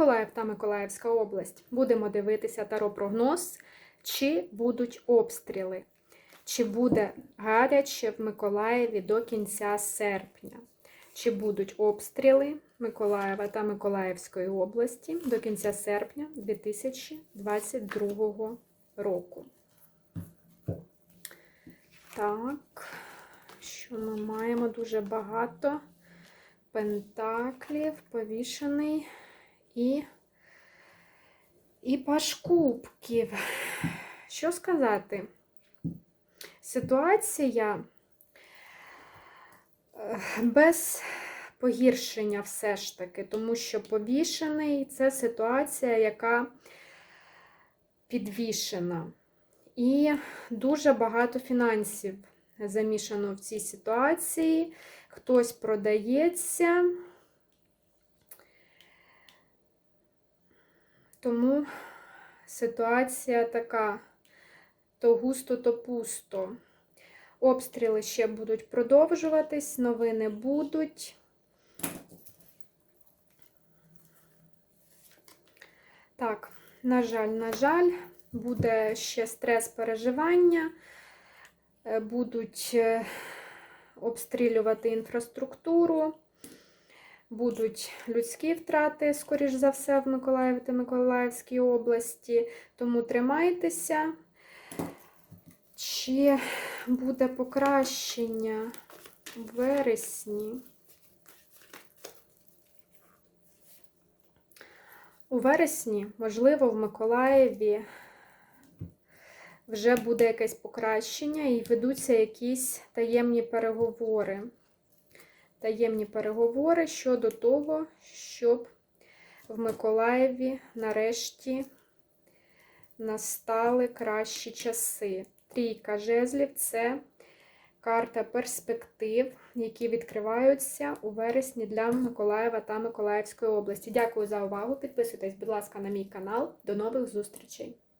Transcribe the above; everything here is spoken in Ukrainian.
Миколаїв та Миколаївська область. Будемо дивитися таро-прогноз, чи будуть обстріли, чи буде гаряче в Миколаєві до кінця серпня, чи будуть обстріли Миколаєва та Миколаївської області до кінця серпня 2022 року. Так, що ми маємо? Дуже багато пентаклів, повішений і, і паш. Що сказати? Ситуація е, без погіршення все ж таки, тому що повішений це ситуація, яка підвішена. І дуже багато фінансів замішано в цій ситуації. Хтось продається. Тому ситуація така то густо, то пусто. Обстріли ще будуть продовжуватись, новини будуть. Так, на жаль, на жаль, буде ще стрес переживання, е, будуть е, обстрілювати інфраструктуру, будуть людські втрати, скоріш за все, в Миколаєві та Миколаївській області. Тому тримайтеся. Чи буде покращення в вересні? У вересні, можливо, в Миколаєві вже буде якесь покращення і ведуться якісь таємні переговори. Таємні переговори щодо того, щоб в Миколаєві нарешті настали кращі часи. Трійка жезлів це карта перспектив, які відкриваються у вересні для Миколаєва та Миколаївської області. Дякую за увагу. Підписуйтесь, будь ласка, на мій канал. До нових зустрічей!